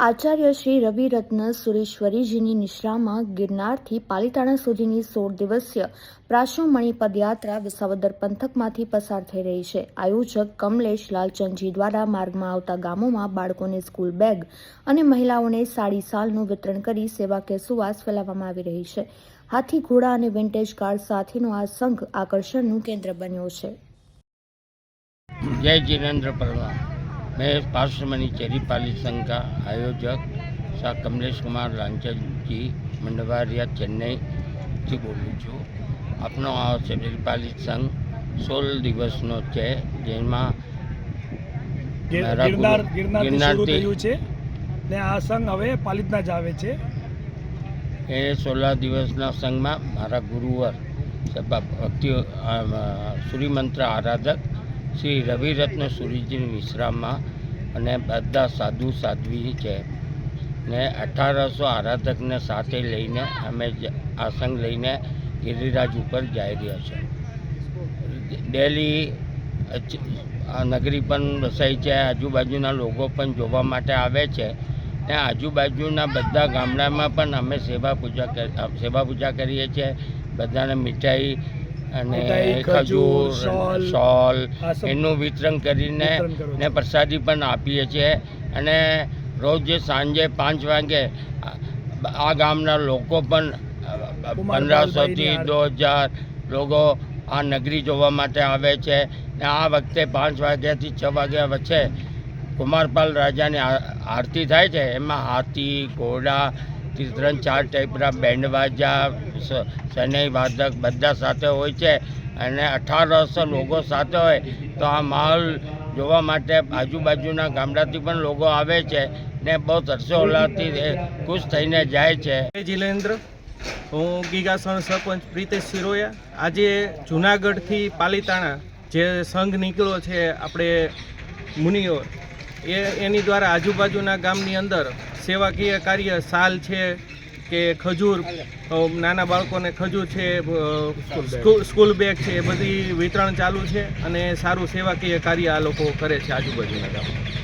આચાર્ય શ્રી રવિરત્ન સુરેશ્વરીજીની નિશ્રામાં ગિરનારથી પાલીતાણા સુધીની સોળ દિવસીય પ્રાશુમણી પદયાત્રા વિસાવદર પંથકમાંથી પસાર થઈ રહી છે. આયોજક કમલેશ લાલચંદજી દ્વારા માર્ગમાં આવતા ગામોમાં બાળકોને સ્કૂલ બેગ અને મહિલાઓને સાડી સાલનું વિતરણ કરી સેવા કે સુવાસ ફેલાવવામાં આવી રહી છે. હાથી, ઘોડા અને વિન્ટેજ કાર સાથેનો આ સંઘ આકર્ષણનું કેન્દ્ર બન્યો છે. જય જીરેન્દ્ર પરમાર. मैं पार्श्वमणि चेरीपाली संघ का आयोजक शाह कमलेश कुमार लांचन जी मंडवारिया चेन्नई થી બોલું છું આપનો આ ચેરીપાલી સંઘ સોળ દિવસનો છે જેમાં ગિર- મારા ગિરનાર ગુરુ- ગિરનારથી શરૂ ગિરનારથી- થયું છે ને આ સંઘ હવે પાલિતના જ આવે છે એ સોળા દિવસના સંઘમાં મારા ગુરુવર સભા ભક્તિ સૂર્યમંત્ર આરાધક શ્રી રવિરત્ન સુરીજી વિશ્રામમાં અને બધા સાધુ સાધ્વી છે. ને અઢારસો આરાધકને સાથે લઈને અમે જ- આ સંઘ લઈને ગિરિરાજ ઉપર જઈ રહ્યા છે. ડેલી નગરી પણ વસાઈ છે. આજુબાજુના લોકો પણ જોવા માટે આવે છે. ને આજુબાજુના બધા ગામડામાં પણ અમે સેવા પૂજા સેવા પૂજા કરીએ છીએ. બધાને મીઠાઈ અને ખજૂર, શોલ, એનું વિતરણ કરીને ને પ્રસાદી પણ આપીએ છીએ. અને રોજ સાંજે પાંચ વાગે આ- આ ગામના લોકો પણ પંદરસોથી દો હજાર લોકો આ નગરી જોવા માટે આવે છે. ને આ વખતે પાંચ વાગ્યાથી છ વાગ્યા વચ્ચે કુમારપાલ રાજાની આરતી થાય છે. એમાં હાથી ઘોડા ત્રણ ચાર ટાઈપના બેન્ડ બાજા શનૈ વાદક બધા સાથે હોય છે અને અઠારસો લોકો સાથે હોય તો આ માહોલ જોવા માટે આજુબાજુના ગામડાથી પણ લોકો આવે છે ને બહુ હર્ષોલ્લાસથી એ ખુશ થઈને જાય છે. જિલેન્દ્ર. હું ગીગાસણ સરપંચ પ્રિતેશ સિરોયા આજે જુનાગઢથી પાલીતાણા જે સંઘ નીકળ્યો છે આપણે મુનિઓ એ એની દ્વારા આજુબાજુના ગામની અંદર સેવાકીય કાર્ય સાલ છે કે ખજૂર નાના બાળકોને ખજૂર છે સ્કૂલ બેગ છે એ બધી વિતરણ ચાલુ છે અને સારું સેવાકીય કાર્ય આ લોકો કરે છે આજુબાજુના ગામમાં.